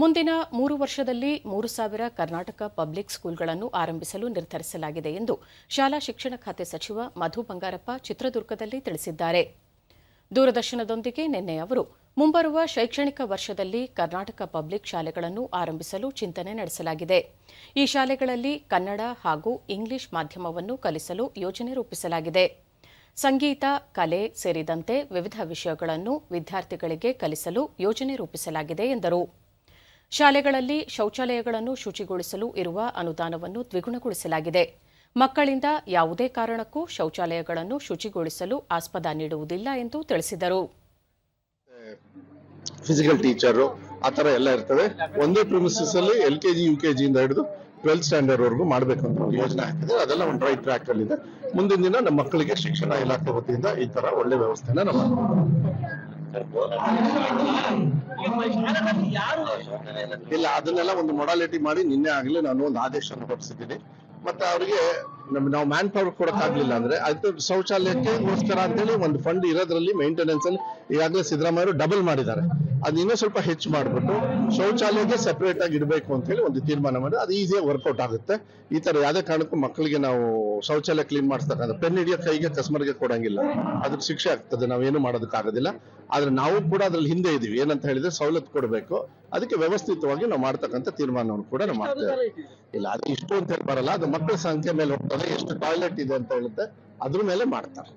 ಮುಂದಿನ ಮೂರು ವರ್ಷದಲ್ಲಿ ಮೂರು ಸಾವಿರ ಕರ್ನಾಟಕ ಪಬ್ಲಿಕ್ ಸ್ಕೂಲ್ಗಳನ್ನು ಆರಂಭಿಸಲು ನಿರ್ಧರಿಸಲಾಗಿದೆ ಎಂದು ಶಾಲಾ ಶಿಕ್ಷಣ ಖಾತೆ ಸಚಿವ ಮಧು ಬಂಗಾರಪ್ಪ ಚಿತ್ರದುರ್ಗದಲ್ಲಿ ತಿಳಿಸಿದ್ದಾರೆ. ದೂರದರ್ಶನದೊಂದಿಗೆ ನಿನ್ನೆ ಅವರು ಮುಂಬರುವ ಶೈಕ್ಷಣಿಕ ವರ್ಷದಲ್ಲಿ ಕರ್ನಾಟಕ ಪಬ್ಲಿಕ್ ಶಾಲೆಗಳನ್ನು ಆರಂಭಿಸಲು ಚಿಂತನೆ ನಡೆಸಲಾಗಿದೆ. ಈ ಶಾಲೆಗಳಲ್ಲಿ ಕನ್ನಡ ಹಾಗೂ ಇಂಗ್ಲಿಷ್ ಮಾಧ್ಯಮವನ್ನು ಕಲಿಸಲು ಯೋಜನೆ ರೂಪಿಸಲಾಗಿದೆ. ಸಂಗೀತ, ಕಲೆ ಸೇರಿದಂತೆ ವಿವಿಧ ವಿಷಯಗಳನ್ನು ವಿದ್ಯಾರ್ಥಿಗಳಿಗೆ ಕಲಿಸಲು ಯೋಜನೆ ರೂಪಿಸಲಾಗಿದೆ ಎಂದರು. ಶಾಲೆಗಳಲ್ಲಿ ಶೌಚಾಲಯಗಳನ್ನು ಶುಚಿಗೊಳಿಸಲು ಇರುವ ಅನುದಾನವನ್ನು ದ್ವಿಗುಣಗೊಳಿಸಲಾಗಿದೆ. ಮಕ್ಕಳಿಂದ ಯಾವುದೇ ಕಾರಣಕ್ಕೂ ಶೌಚಾಲಯಗಳನ್ನು ಶುಚಿಗೊಳಿಸಲು ಆಸ್ಪದ ನೀಡುವುದಿಲ್ಲ ಎಂದು ತಿಳಿಸಿದರು. ಫಿಸಿಕಲ್ ಟೀಚರು ಆ ತರ ಎಲ್ಲ ಇರ್ತದೆ. ಒಂದೇ ಪ್ರಿಮಿಸಸ್ ಅಲ್ಲಿ L K G U K G ಇಂದ ಹಿಡಿದು ಟ್ವೆಲ್ತ್ ಸ್ಟ್ಯಾಂಡರ್ಡ್ ವರೆಗೂ ಮಾಡಬೇಕು ಅಂತ ಒಂದು ಯೋಜನೆ ಹಾಕಿದೆ ಅದೆಲ್ಲ ಒಂದು ರೈಟ್ ಟ್ರ್ಯಾಕ್ ಅಲ್ಲಿ ಇದೆ. ಮುಂದಿನ ದಿನ ನಮ್ಮ ಮಕ್ಕಳಿಗೆ ಶಿಕ್ಷಣ ಇಲಾಖೆ ವತಿಯಿಂದ ಈ ತರ ಒಳ್ಳೆ ವ್ಯವಸ್ಥೆನ ನಾವು ಇಲ್ಲ, ಅದನ್ನೆಲ್ಲ ಒಂದು ಮೊಡಾಲಿಟಿ ಮಾಡಿ ನಿನ್ನೆ ಆಗ್ಲೇ ನಾನು ಒಂದು ಆದೇಶವನ್ನು ಹೊರಡಿಸಿದ್ದೀನಿ. ಮತ್ತೆ ಅವರಿಗೆ ನಾವು ಮ್ಯಾನ್ ಪವರ್ ಕೊಡಕ್ಕಾಗ್ಲಿಲ್ಲ ಅಂದ್ರೆ ಅದು ಶೌಚಾಲಯಕ್ಕೆ ಗೋಸ್ಕರ ಅಂತೇಳಿ ಒಂದು ಫಂಡ್ ಇರೋದ್ರಲ್ಲಿ ಮೇಂಟೆನೆನ್ಸ್ ಅಲ್ಲಿ ಈಗಾಗಲೇ ಸಿದ್ದರಾಮಯ್ಯ ಡಬಲ್ ಮಾಡಿದ್ದಾರೆ. ಅದು ಇನ್ನೂ ಸ್ವಲ್ಪ ಹೆಚ್ಚು ಮಾಡ್ಬಿಟ್ಟು ಶೌಚಾಲಯಕ್ಕೆ ಸೆಪರೇಟ್ ಆಗಿ ಇಡಬೇಕು ಅಂತ ಹೇಳಿ ಒಂದು ತೀರ್ಮಾನ ಮಾಡಿ, ಅದು ಈಸಿಯಾಗಿ ವರ್ಕೌಟ್ ಆಗುತ್ತೆ. ಈ ತರ ಯಾವುದೇ ಕಾರಣಕ್ಕೂ ಮಕ್ಕಳಿಗೆ ನಾವು ಶೌಚಾಲಯ ಕ್ಲೀನ್ ಮಾಡಿಸ್ತಕ್ಕಂಥ ಪೆನ್ ಹಿಡಿಯೋ ಕೈಗೆ ಕಸ್ಮರ್ಗೆ ಕೊಡಂಗಿಲ್ಲ. ಅದಕ್ಕೆ ಶಿಕ್ಷೆ ಆಗ್ತದೆ ನಾವೇನು ಮಾಡೋದಕ್ಕಾಗೋದಿಲ್ಲ. ಆದ್ರೆ ನಾವು ಕೂಡ ಅದ್ರಲ್ಲಿ ಹಿಂದೆ ಇದೀವಿ. ಏನಂತ ಹೇಳಿದ್ರೆ ಸವಲತ್ತು ಕೊಡಬೇಕು. ಅದಕ್ಕೆ ವ್ಯವಸ್ಥಿತವಾಗಿ ನಾವು ಮಾಡ್ತಕ್ಕಂಥ ತೀರ್ಮಾನವನ್ನು ಕೂಡ ನಾವು ಮಾಡ್ತೇವೆ ಇಲ್ಲ, ಅದು ಇಷ್ಟು ಅಂತ ಹೇಳಿ ಬರಲ್ಲ. ಅದು ಮಕ್ಕಳ ಸಂಖ್ಯೆ ಮೇಲೆ ಹೋಗ್ತಾರೆ ಎಷ್ಟು ಟಾಯ್ಲೆಟ್ ಇದೆ ಅಂತ ಹೇಳುತ್ತೆ, ಅದ್ರ ಮೇಲೆ ಮಾಡ್ತಾರೆ.